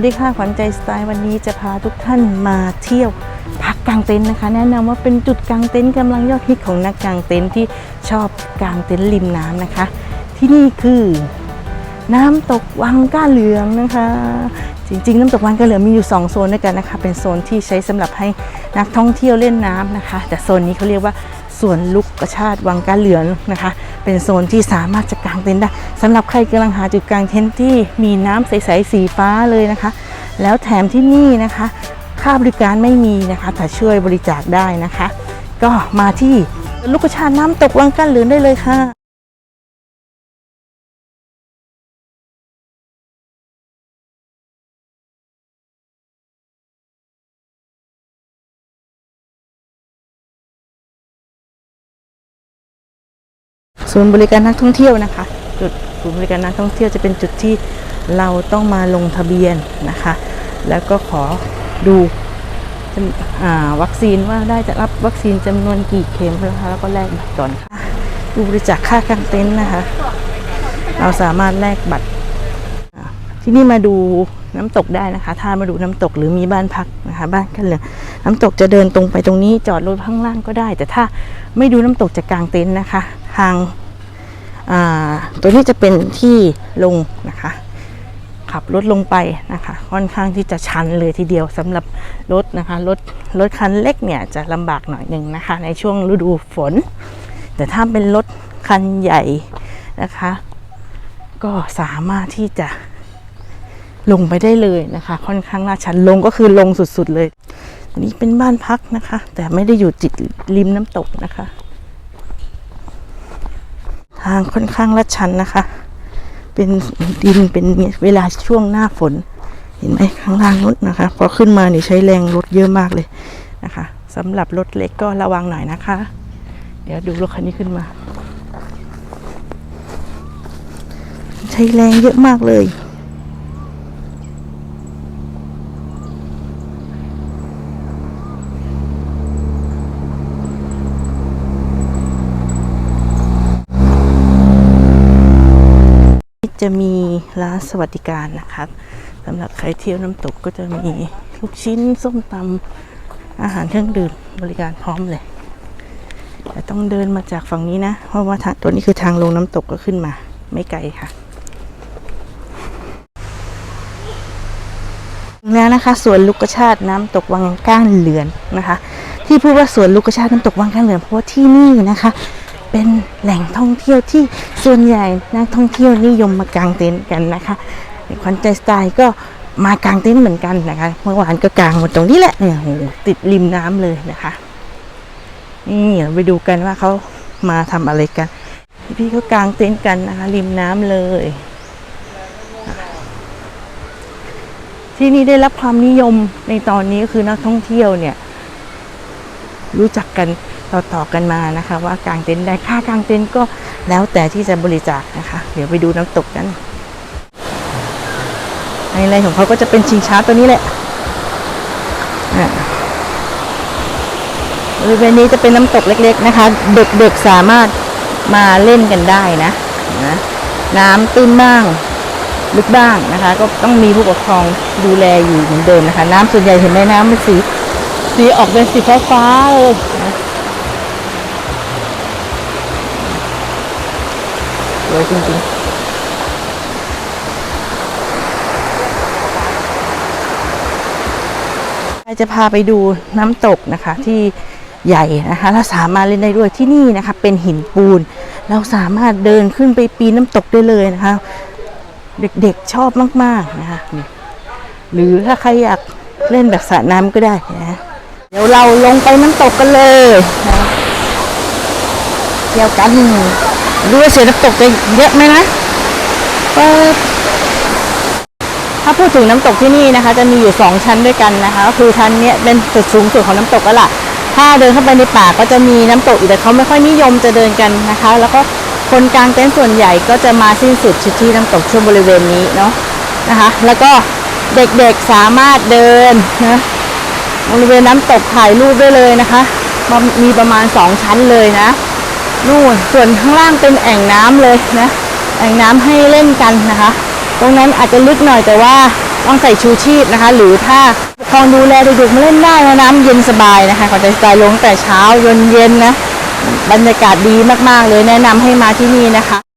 วัสดีค่ะขวัญใจสไตล์วันนี้จะพาทุกท่านมาเที่ยวพักกางเต็นท์นะคะ แนะนำว่าเป็นจุดกางเต็นท์กำลังยอดฮิตของนักกางเต็นท์ที่ชอบกางเต็นท์ริมน้ำนะคะ ที่นี่คือน้ำตกวังก้าเหลืองนะคะ จริงๆ น้ำตกวังก้าเหลืองมีอยู่ 2 โซนด้วยกันนะคะ เป็นโซนที่ใช้สำหรับให้นักท่องเที่ยวเล่นน้ำนะคะ แต่โซนนี้เขาเรียกว่า ส่วนลุกกระชาติวังก้าเหลืองนะคะ เป็นโซนที่สามารถจะกางเต็นท์ได้สำหรับใครกำลังหาจุดกางเต็นท์ที่มีน้ำใสๆสีฟ้าเลยนะคะ แล้วแถมที่นี่นะคะ ค่าบริการไม่มีนะคะแต่ช่วยบริจาคได้นะคะ ก็มาที่ลูกกระชาติน้ำตกวังก้าเหลืองได้เลยค่ะ ศูนย์บริการนักท่องเที่ยวนะคะ จุดศูนย์บริการนักท่องเที่ยวจะเป็นจุดที่เราต้องมาลงทะเบียนนะคะ แล้วก็ขอดูวัคซีนว่าได้จะรับวัคซีนจำนวนกี่เข็มนะคะแล้วก็แลกบัตรก่อนค่ะดูบริจาคค่ากางเต็นท์นะคะ เราสามารถแลกบัตร ที่นี่มาดูน้ำตกได้นะคะ ถ้ามาดูน้ำตกหรือมีบ้านพักนะคะ บ้านกันเลืองน้ำตกจะเดินตรงไปตรงนี้จอดรถข้างล่างก็ได้ แต่ถ้าไม่ดูน้ำตกจะกลางเต็นท์นะคะ ทาง ตัวนี้จะเป็นที่ลงนะคะ ขับรถลงไปนะคะ ค่อนข้างที่จะชันเลยทีเดียวสำหรับรถนะคะรถรถคันเล็กเนี่ยจะลำบากหน่อยหนึ่งนะคะ ในช่วงฤดูฝน แต่ถ้าเป็นรถคันใหญ่นะคะ ก็สามารถที่จะลงไปได้เลยนะคะ ค่อนข้างลาดชันลงก็คือลงสุดๆเลย อันนี้เป็นบ้านพักนะคะ แต่ไม่ได้อยู่ติดริมน้ำตกนะคะางค่อนข้างลาดชันนะคะ เป็นดินเป็นเวลาช่วงหน้าฝน เห็นไหมข้างล่างนู้นนะคะ พอขึ้นมานี่ใช้แรงรถเยอะมากเลยนะคะสำหรับรถเล็กก็ระวังหน่อยนะคะ เดี๋ยวดูรถคันนี้ขึ้นมา ใช้แรงเยอะมากเลย จะมีร้านสวัสดิการนะครับสำหรับใครเที่ยวน้ำตกก็จะมีลูกชิ้นส้มตำอาหารเครื่องดื่มบริการพร้อมเลย แต่ต้องเดินมาจากฝั่งนี้นะ เพราะว่าทางตัวนี้คือทางลงน้ำตกก็ขึ้นมา ไม่ไกลค่ะแล้วนะคะสวนลูกกระชาติน้ำตกวังก้านเหลือนนะคะ ที่พูดว่าสวนลูกกระชาติน้ำตกวังก้านเหลือนเพราะว่าที่นี่นะคะ เป็นแหล่งท่องเที่ยวที่ส่วนใหญ่นักท่องเที่ยวนิยมมากางเต็นท์กันนะคะขวัญใจสไตล์ก็มากางเต็นท์เหมือนกันนะคะเมื่อวานก็กางหมดตรงนี้แหละเนี่ยโหติดริมน้ำเลยนะคะนี่เราไปดูกันว่าเขามาทำอะไรกัน พี่เขากางเต็นท์กันนะคะ ริมน้ำเลย ที่นี่ได้รับความนิยมในตอนนี้ก็คือนักท่องเที่ยวเนี่ย รู้จักกัน ต่อๆกันมานะคะ ว่ากางเต็นท์ได้ค่ากางเต็นท์ก็แล้วแต่ที่จะบริจาคนะคะ เดี๋ยวไปดูน้ำตกกันไฮไลท์ของเขาก็จะเป็นชิงช้าตัวนี้แหละอะบริเวณนี้จะเป็นน้ำตกเล็ก ๆนะคะ เด็กๆสามารถมาเล่นกันได้นะนะน้ำตื้นบ้างลึกบ้างนะคะ ก็ต้องมีผู้ปกครองดูแลอยู่เหมือนเดิมนะคะ น้ำส่วนใหญ่เห็นไหมน้ำเป็นสีสีออกเป็นสีฟ้าๆเลยนะ สวยจริงๆจะพาไปดูน้ำตกนะคะที่ใหญ่นะคะเราสามารถเล่นได้ด้วยที่นี่นะคะ เป็นหินปูน เราสามารถเดินขึ้นไปปีนน้ำตกได้เลยนะคะ เด็กๆชอบมากๆนะคะหรือถ้าใครอยากเล่นแบบสระน้ำก็ได้นะเดี๋ยวเราลงไปน้ำตกกันเลยนะเที่ยวกัน ดูว่าเสียน้ำตกจะเยอะไหมนะถ้าพูดถึงน้ำตกที่นี่นะคะ จะมีอยู่สองชั้นด้วยกันนะคะก็คือชั้นนี้เป็นจุดสูงสุดของน้ำตกแล้วล่ะ ถ้าเดินเข้าไปในป่าก็จะมีน้ำตกอีกแต่เขาไม่ค่อยนิยมจะเดินกันนะคะ แล้วก็คนกลางเต็นท์ส่วนใหญ่ก็จะมาสิ้นสุดที่น้ำตกช่วงบริเวณนี้เนาะนะคะ แล้วก็เด็กๆสามารถเดินนะบริเวณน้ำตกถ่ายรูปได้เลยนะคะ มีประมาณสองชั้นเลยนะ นู่นส่วนข้างล่างเป็นแอ่งน้ำเลยนะ แอ่งน้ำให้เล่นกันนะคะ ตรงนั้นอาจจะลึกหน่อยแต่ว่าต้องใส่ชูชีพนะคะ หรือถ้าคองดูแลเด็กๆมาเล่นได้นะน้ำเย็นสบายนะคะขอจสไตล์ลงแต่เช้าเย็นเย็นๆนะบรรยากาศดีมากๆเลยแนะนำให้มาที่นี่นะคะ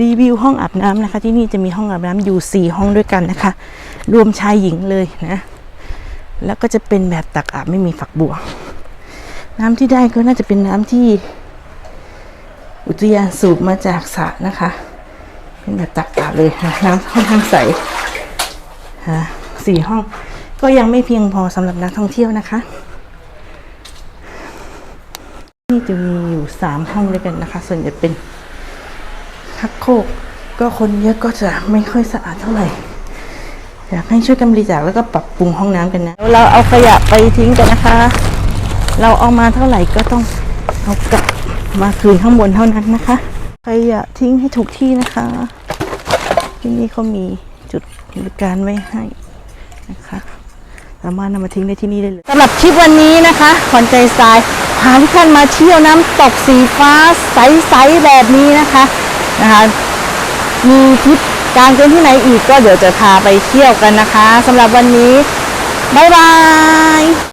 รีวิวห้องอาบน้ำนะคะ ที่นี่จะมีห้องอาบน้ำอยู่ 4 ห้องด้วยกันนะคะ รวมชายหญิงเลยนะ แล้วก็จะเป็นแบบตักอาบไม่มีฝักบัว น้ำที่ได้ก็น่าจะเป็นน้ำที่ อุทยานสูบมาจากสระนะคะ เป็นแบบตักอาบเลยนะน้ำค่อนข้างใสฮะสี่ห้อง ก็ยังไม่เพียงพอสำหรับนักท่องเที่ยวนะคะนี่จะมีอยู่สามห้องด้วยกันนะคะ ส่วนใหญ่เป็น ชักโครกก็คนเยอะก็จะไม่ค่อยสะอาดเท่าไหร่อยากให้ช่วยกันบริจาคแล้วก็ปรับปรุงห้องน้ำกันนะเราเอาขยะไปทิ้งกันนะคะ เราเอามาเท่าไหร่ก็ต้องเอากลับมาคืนข้างบนเท่านั้นนะคะขยะทิ้งให้ถูกที่นะคะ ที่นี่เขามีจุดบริการไว้ให้นะคะสามารถนำมาทิ้งได้ที่นี่ได้เลยสำหรับคลิปวันนี้นะคะขวัญใจทรายพาทุกท่านมาเที่ยวน้ำตกสีฟ้าใสๆแบบนี้นะคะ นะคะ มีทริปกลางเต็นท์ที่ไหนอีกก็เดี๋ยวจะพาไปเที่ยวกันนะคะสำหรับวันนี้ บ๊ายบาย